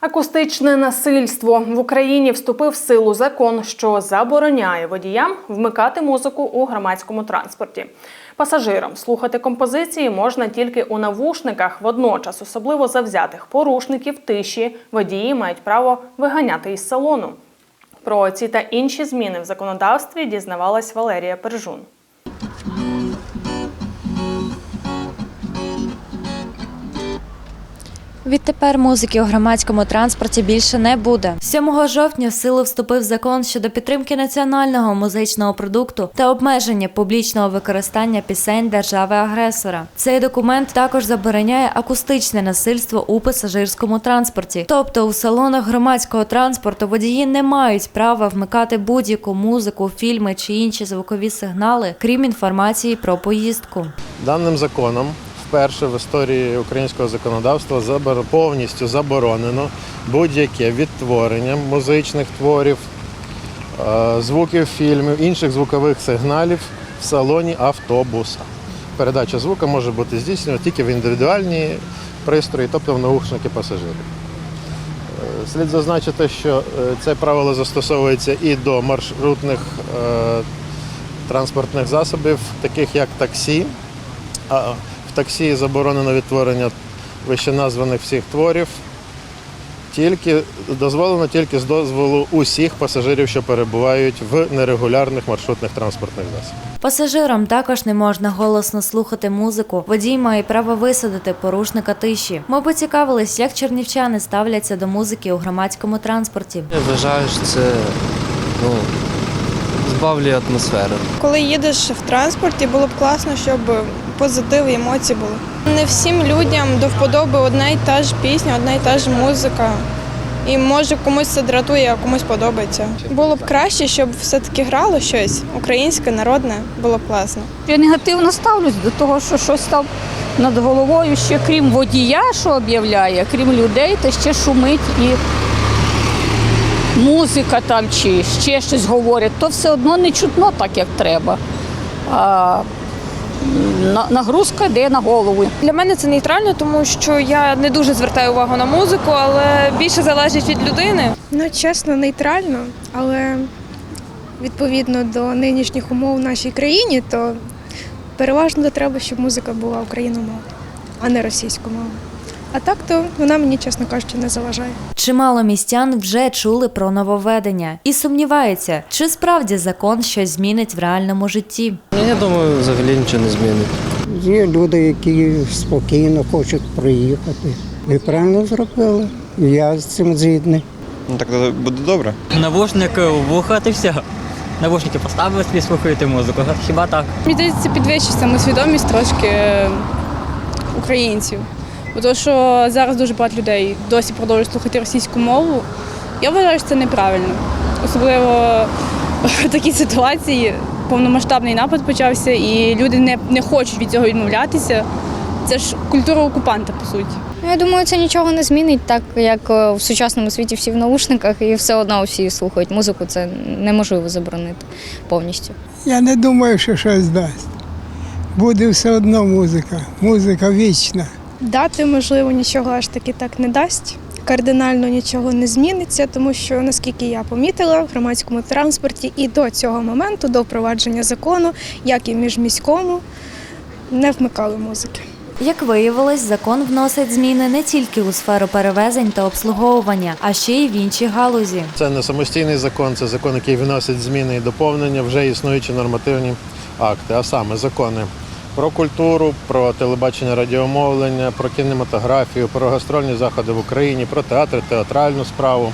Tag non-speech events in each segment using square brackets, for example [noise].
Акустичне насильство в Україні вступив в силу закон, що забороняє водіям вмикати музику у громадському транспорті. Пасажирам слухати композиції можна тільки у навушниках. Водночас, особливо завзятих порушників тиші, водії мають право виганяти із салону. Про ці та інші зміни в законодавстві дізнавалась Валерія Пержун. Відтепер музики у громадському транспорті більше не буде. 7 жовтня в силу вступив закон щодо підтримки національного музичного продукту та обмеження публічного використання пісень держави-агресора. Цей документ також забороняє акустичне насильство у пасажирському транспорті. Тобто у салонах громадського транспорту водії не мають права вмикати будь-яку музику, фільми чи інші звукові сигнали, крім інформації про поїздку. Даним законом вперше в історії українського законодавства повністю заборонено будь-яке відтворення музичних творів, е, звуків фільмів, інших звукових сигналів в салоні автобуса. Передача звука може бути здійснена тільки в індивідуальні пристрої, тобто в наушники пасажирів. Е, Слід зазначити, що е, це правило застосовується і до маршрутних транспортних засобів, таких як таксі. Таксі заборонено відтворення вищеназваних всіх творів. Тільки дозволено тільки з дозволу усіх пасажирів, що перебувають в нерегулярних маршрутних транспортних засобах. Пасажирам також не можна голосно слухати музику. Водій має право висадити порушника тиші. Ми поцікавились, як чернівчани ставляться до музики у громадському транспорті. Я вважаю, що це ну, збавлює атмосферу. Коли їдеш в транспорті, було б класно, щоб позитив і емоції були. Не всім людям до вподоби одна й та ж пісня, одна й та ж музика. І може комусь це дратує, а комусь подобається. Було б краще, щоб все-таки грало щось українське, народне, було б класно. Я негативно ставлюсь до того, що щось там над головою ще крім водія, що об'являє, крім людей, та ще шумить і музика там чи ще щось говорять, то все одно не чутно так, як треба. А нагрузка йде на голову. Для мене це нейтрально, тому що я не дуже звертаю увагу на музику, але більше залежить від людини. Ну, чесно, нейтрально, але відповідно до нинішніх умов в нашій країні, то переважно треба, щоб музика була україномовна, а не російськомовна. А так то вона мені, чесно кажучи, не заважає. Чимало містян вже чули про нововведення і сумніваються, чи справді закон щось змінить в реальному житті. Я думаю, взагалі нічого не змінить. Є люди, які спокійно хочуть приїхати. І правильно зробили. Я з цим згідний. Ну так буде добре. Навушники в вуха і все. Навушники поставили собі слухаєте музику. Хіба так? Мені здається, це підвищить самосвідомість трошки е, українців. Бо то, що зараз дуже багато людей досі продовжують слухати російську мову. Я вважаю, що це неправильно. Особливо [laughs] в такій ситуації повномасштабний напад почався, і люди не, не хочуть від цього відмовлятися. Це ж культура окупанта, по суті. Ну, Я думаю, це нічого не змінить, так як е, в сучасному світі всі в наушниках і все одно всі слухають музику. Це неможливо заборонити повністю. Я не думаю, що щось дасть. Буде все одно музика. Музика вічна. Дати, можливо, нічого аж таки так не дасть. Кардинально нічого не зміниться, тому що, наскільки я помітила, в громадському транспорті і до цього моменту, до впровадження закону, як і міжміському, не вмикали музики. Як виявилось, закон вносить зміни не тільки у сферу перевезень та обслуговування, а ще й в інші галузі. Це не самостійний закон, це закон, який вносить зміни і доповнення вже існуючі нормативні акти, а саме закони про культуру, про телебачення радіомовлення, про кінематографію, про гастрольні заходи в Україні, про театр, театральну справу,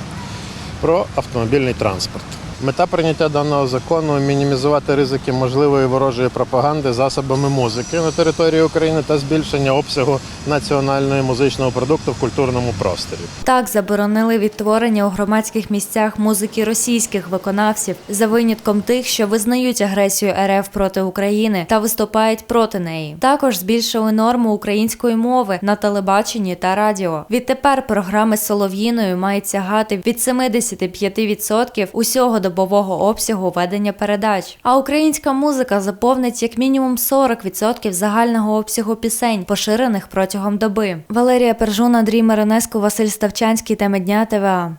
про автомобільний транспорт. Мета прийняття даного закону мінімізувати ризики можливої ворожої пропаганди засобами музики на території України та збільшення обсягу національного музичного продукту в культурному просторі. Так заборонили відтворення у громадських місцях музики російських виконавців за винятком тих, що визнають агресію РФ проти України та виступають проти неї. Також збільшили норму української мови на телебаченні та радіо. Відтепер програми з солов'їною мають сягати від 75% усього добового обсягу ведення передач. А українська музика заповнить як мінімум 40% загального обсягу пісень, поширених протягом доби. Валерія Пержун, Андрій Миронеско, Василь Ставчанський. Теми дня ТВА.